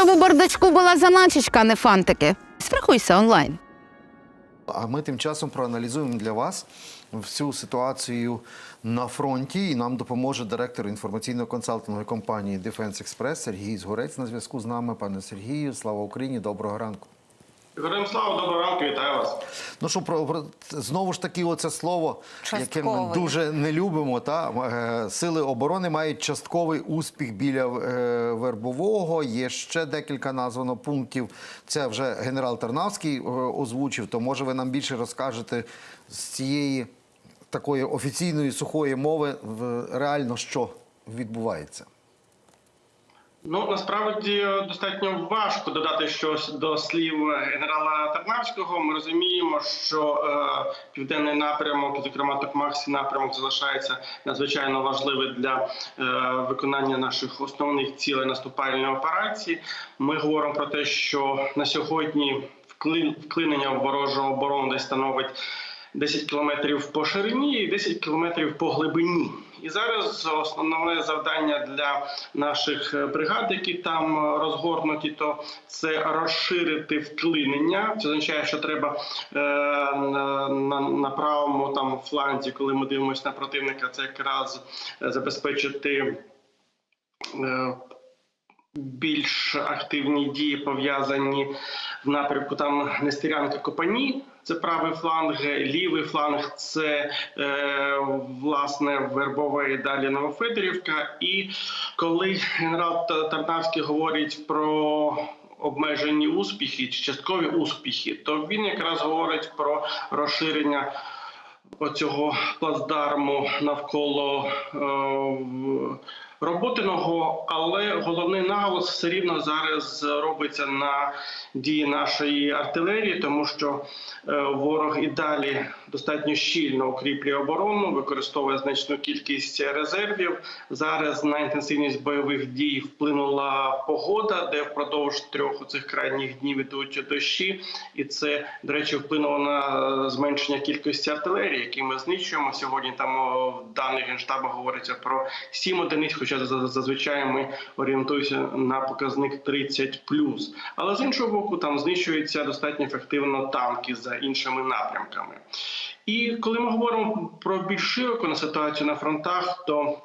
Щоб у бардачку була заначечка, а не фантики. Страхуйся онлайн. А ми тим часом проаналізуємо для вас всю ситуацію на фронті, і нам допоможе директор інформаційно-консалтингової компанії Defense Express Сергій Згорець на зв'язку з нами. Пане Сергію, слава Україні, доброго ранку. Героям слава, доброго ранку, вітаю вас. Ну що про, про знову ж таки, оце слово, яке ми дуже не любимо. Та Е, сили оборони мають частковий успіх біля е, вербового. Є ще декілька названо пунктів. Це вже генерал Тарнавський е, озвучив. То може ви нам більше розкажете з цієї такої офіційної сухої мови в реально що відбувається. Ну насправді достатньо важко додати щось до слів генерала Тарнавського. Ми розуміємо, що е, південний напрямок, зокрема Токмакський напрямок, залишається надзвичайно важливий для е, виконання наших основних цілей наступальної операції. Ми говоримо про те, що на сьогодні вклинення в ворожу оборону становить 10 кілометрів по ширині і 10 кілометрів по глибині. І зараз основне завдання для наших е, бригад, які там е, розгорнуті, то це розширити вклинення. Це означає, що треба е, на, на, правому там фланзі, коли ми дивимося на противника, це якраз забезпечити. Більш активні дії пов'язані в напрямку там Нестерянка Копані. Це правий фланг, лівий фланг це е, власне Вербова і далі Новофедорівка. І коли генерал Тарнавський говорить про обмежені успіхи часткові успіхи, то він якраз говорить про розширення оцього плацдарму навколо е, роботиного, але головний наголос все рівно зараз робиться на дії нашої артилерії, тому що е, ворог і далі достатньо щільно укріплює оборону, використовує значну кількість резервів. Зараз на інтенсивність бойових дій вплинула погода, де впродовж трьох цих крайніх днів ідуть дощі, і це, до речі, вплинуло на зменшення кількості артилерії, які ми знищуємо сьогодні. Там в даних генштабу говориться про 7 одиниць, хоча за- зазвичай ми орієнтуємося на показник 30 Але з іншого боку, там знищуються достатньо ефективно танки за іншими напрямками. І коли ми говоримо про більш широку на ситуацію на фронтах, то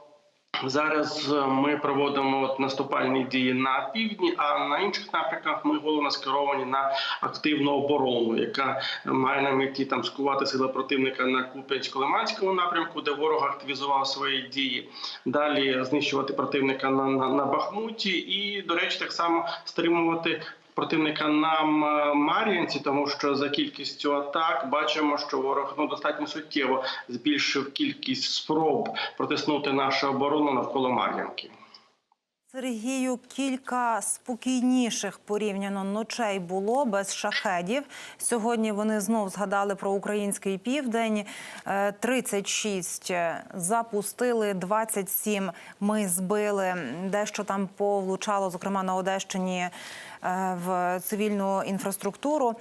Зараз е, ми проводимо наступальні дії на півдні, а на інших напрямках ми головно скеровані на активну оборону, яка має на меті там скувати сили противника на Куп'янсько-Лиманському напрямку, де ворог активізував свої дії. Далі знищувати противника на, на, на Бахмуті, і до речі, так само стримувати. Противника на М- Мар'їнці, тому що за кількістю атак бачимо, що ворог ну достатньо суттєво збільшив кількість спроб протиснути нашу оборону навколо Мар'їнки. Сергію, кілька спокійніших порівняно ночей було без шахедів. Сьогодні вони знов згадали про український південь. Е, 36 запустили, 27 ми збили. Дещо там повлучало, зокрема на Одещині е, в цивільну інфраструктуру.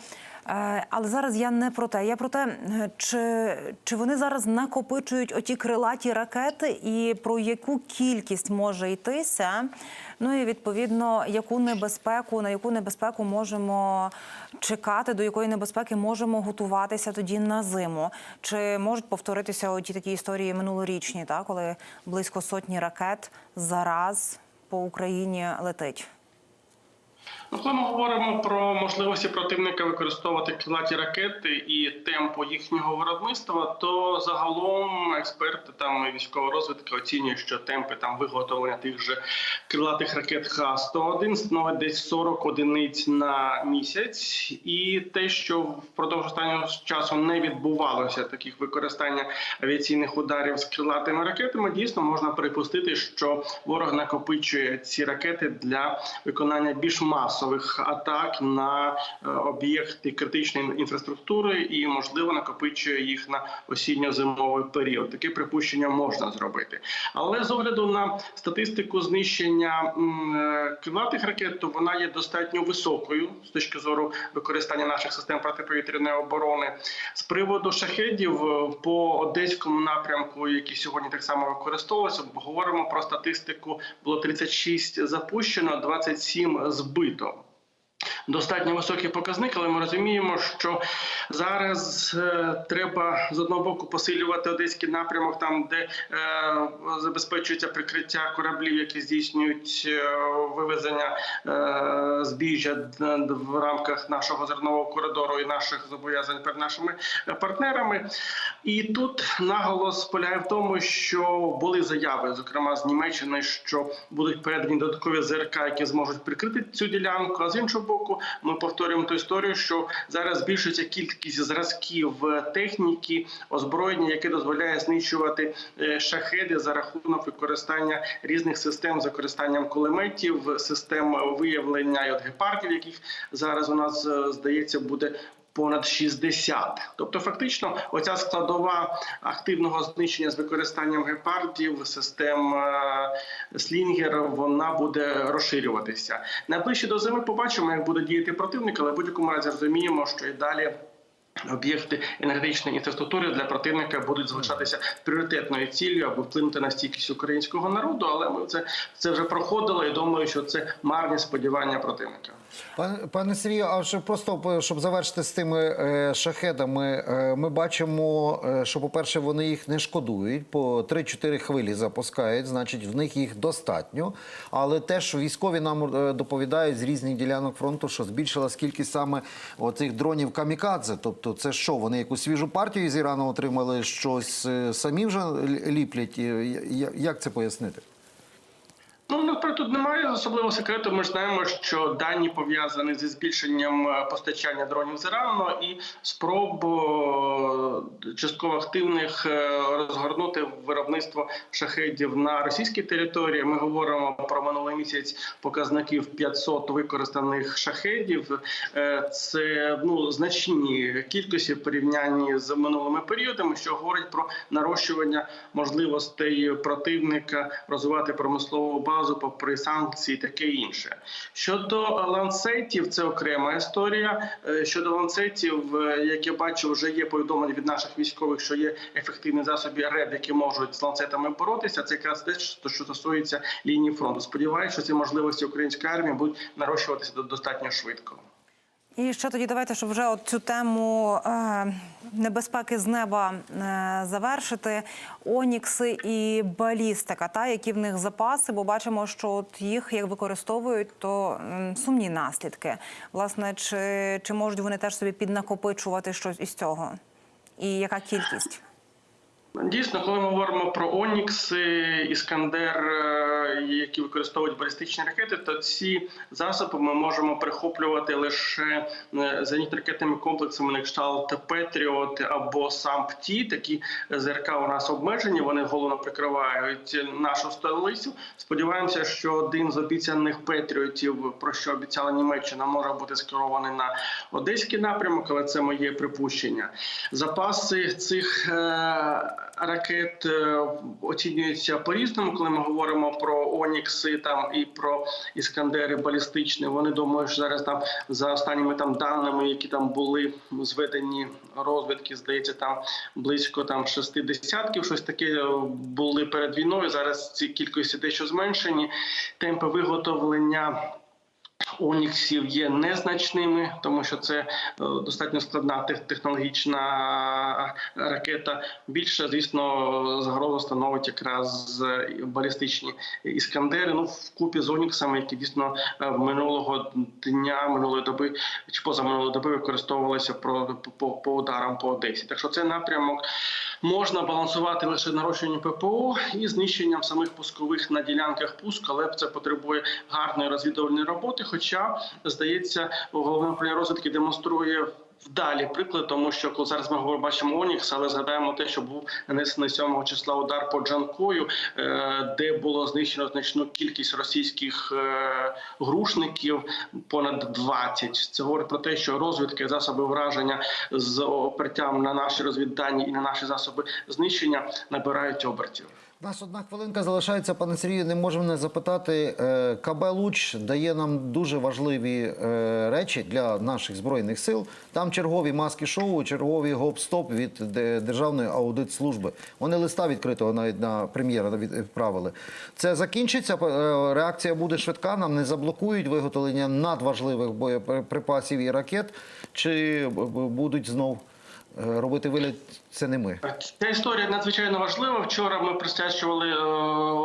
Е, Але зараз я не про те. Я про те, е, чи, чи вони зараз накопичують оті крилаті ракети, і про яку кількість може йтися. Ну і відповідно, яку небезпеку, на яку небезпеку можемо чекати, до якої небезпеки можемо готуватися тоді на зиму. Чи можуть повторитися оті такі історії минулорічні, та коли близько сотні ракет зараз по Україні летить? Ну, коли ми говоримо про можливості противника використовувати крилаті ракети і темпу їхнього виробництва, то загалом експерти там і військова розвідка оцінюють, що темпи там виготовлення тих же крилатих ракет Х-101 становить десь 40 одиниць на місяць, і те, що впродовж останнього часу не відбувалося таких використання авіаційних ударів з крилатими ракетами, дійсно можна припустити, що ворог накопичує ці ракети для виконання більш масових атак на е, об'єкти критичної інфраструктури і, можливо, накопичує їх на осінньо-зимовий період. Таке припущення можна зробити. Але з огляду на статистику знищення е, крилатих ракет, то вона є достатньо високою з точки зору використання наших систем протиповітряної оборони. З приводу шахедів е, по одеському напрямку, які сьогодні так само використовуються, говоримо про статистику. Було 36 запущено, 27 збито. então. Достатньо високий показник, але ми розуміємо, що зараз е, треба з одного боку посилювати одеський напрямок, там де е, забезпечується прикриття кораблів, які здійснюють е, вивезення збіжжя в рамках нашого зернового коридору і наших зобов'язань перед нашими партнерами. І тут наголос полягає в тому, що були заяви, зокрема з Німеччини, що будуть передані додаткові ЗРК, які зможуть прикрити цю ділянку. А з іншого боку, ми повторюємо ту історію, що зараз збільшується кількість зразків техніки, озброєння, яке дозволяє знищувати е, шахеди за рахунок використання різних систем з використанням кулеметів, систем виявлення і от гепардів, яких зараз у нас е, здається буде понад 60. Тобто, фактично, оця складова активного знищення з використанням гепардів, систем е, слінгер, вона буде розширюватися. Найближче до зими побачимо, як буде діяти противник, але в будь-якому разі розуміємо, що і далі. Об'єкти енергетичної інфраструктури для противника будуть залишатися пріоритетною ціллю, аби вплинути на стійкість українського народу. Але ми це, це вже проходили і думаю, що це марні сподівання противника. Пане, пане Сергію, а ще просто щоб завершити з тими е, шахедами, е, ми бачимо, е, що, по-перше, вони їх не шкодують, по 3-4 хвилі запускають, значить, в них їх достатньо. Але теж військові нам е, доповідають з різних ділянок фронту, що збільшилась кількість саме оцих дронів камікадзе. Тобто, це що? Вони якусь свіжу партію з Ірану отримали, щось е, самі вже ліплять? Як це пояснити? Насправді тут немає особливого секрету. Ми ж знаємо, що дані пов'язані зі збільшенням е, постачання дронів з Ірану і спроб е, частково активних е, розгорнути виробництво шахедів на російській території. Ми говоримо про минулий місяць показників 500 використаних шахедів. Це ну значні кількості в порівнянні з минулими періодами, що говорить про нарощування можливостей противника розвивати промислову базу попри санкції, таке інше. Щодо ланцетів, це окрема історія. Е, Щодо ланцетів, е, як я бачу, вже є повідомлення від наших військових, що є ефективні засоби РЕБ, які можуть з ланцетами боротися. Це якраз те, що стосується лінії фронту. Сподіваюся, що ці можливості української армії будуть нарощуватися до- достатньо швидко. І ще тоді давайте, щоб вже от цю тему е, небезпеки з неба е, завершити. Онікси і балістика, та які в них запаси, бо бачимо, що от їх як використовують, то е, сумні наслідки. Власне, чи, чи можуть вони теж собі піднакопичувати щось із цього? І яка кількість? Дійсно, коли ми говоримо про Онікси, Іскандер, е, які використовують балістичні ракети, то ці засоби ми можемо прихоплювати лише е, зенітно-ракетними комплексами на кшталт Петріот або сам ПТІ. Такі ЗРК у нас обмежені. Вони головно прикривають нашу столицю. Сподіваємося, що один з обіцяних Петріотів, про що обіцяла Німеччина, може бути скерований на одеський напрямок, але це моє припущення. Запаси цих е, ракет е, оцінюються по-різному, коли ми говоримо про Онікси там і про іскандери балістичні. Вони думають, що зараз там за останніми там даними, які там були зведені розвідки, здається, там близько там шести десятків, щось таке е, були перед війною. Зараз ці кількості дещо зменшені. Темпи виготовлення. Оніксів є незначними, тому що це е, достатньо складна технологічна ракета. Більше, звісно, загрозу становить якраз е, балістичні іскандери. Ну вкупі з Оніксами, які дійсно е, минулого дня, минулої доби чи позаминулої доби використовувалися про по, по ударам по Одесі. Так що цей напрямок можна балансувати лише нарощуванням ППО і знищенням самих пускових на ділянках пуску, але це потребує гарної розвідувальної роботи. Хоча здається, головне управління розвідки демонструє. Вдалі приклад, тому що коли зараз ми говоримо, бачимо Онікс, але згадаємо те, що був нанесений 7 числа удар по Джанкою, е, де було знищено значну кількість російських е, грушників, понад 20. Це говорить про те, що розвідки, засоби враження з опертям на наші розвіддані і на наші засоби знищення набирають обертів. У нас одна хвилинка залишається, пане Сергію. Не можемо не запитати. Е, КБ Луч дає нам дуже важливі е, речі для наших збройних сил. Там чергові маски шоу, чергові гоп-стоп від Де- Державної аудитслужби. Вони листа відкритого навіть на прем'єра відправили. Це закінчиться. е, Реакція буде швидка. Нам не заблокують виготовлення надважливих боєприпасів і ракет. Чи будуть знов робити вигляд? Це не ми. Ця історія надзвичайно важлива. Вчора ми присвячували е,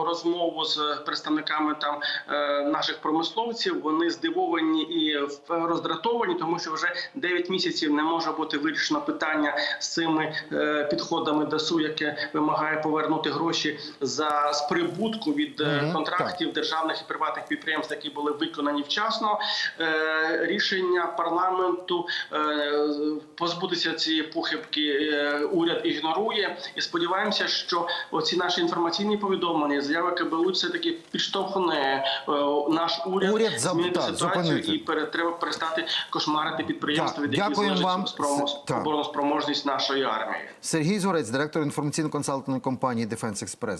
розмову з представниками там е, наших промисловців. Вони здивовані і роздратовані, тому що вже 9 місяців не може бути вирішено питання з цими е, підходами ДАСУ, яке вимагає повернути гроші за з прибутку від контрактів державних і приватних підприємств, які були виконані вчасно. Рішення парламенту позбутися цієї похибки е, уряд ігнорує. І сподіваємося, що оці наші інформаційні повідомлення, заяви КБУ, все таки підштовхне е, наш уряд, Уряд змінити так, ситуацію зупинити. і пере, треба перестати кошмарити підприємства, від яких залежить вам. обороноспроможність нашої армії. Сергій Зорець, директор інформаційно-консалтингової компанії Defense Express.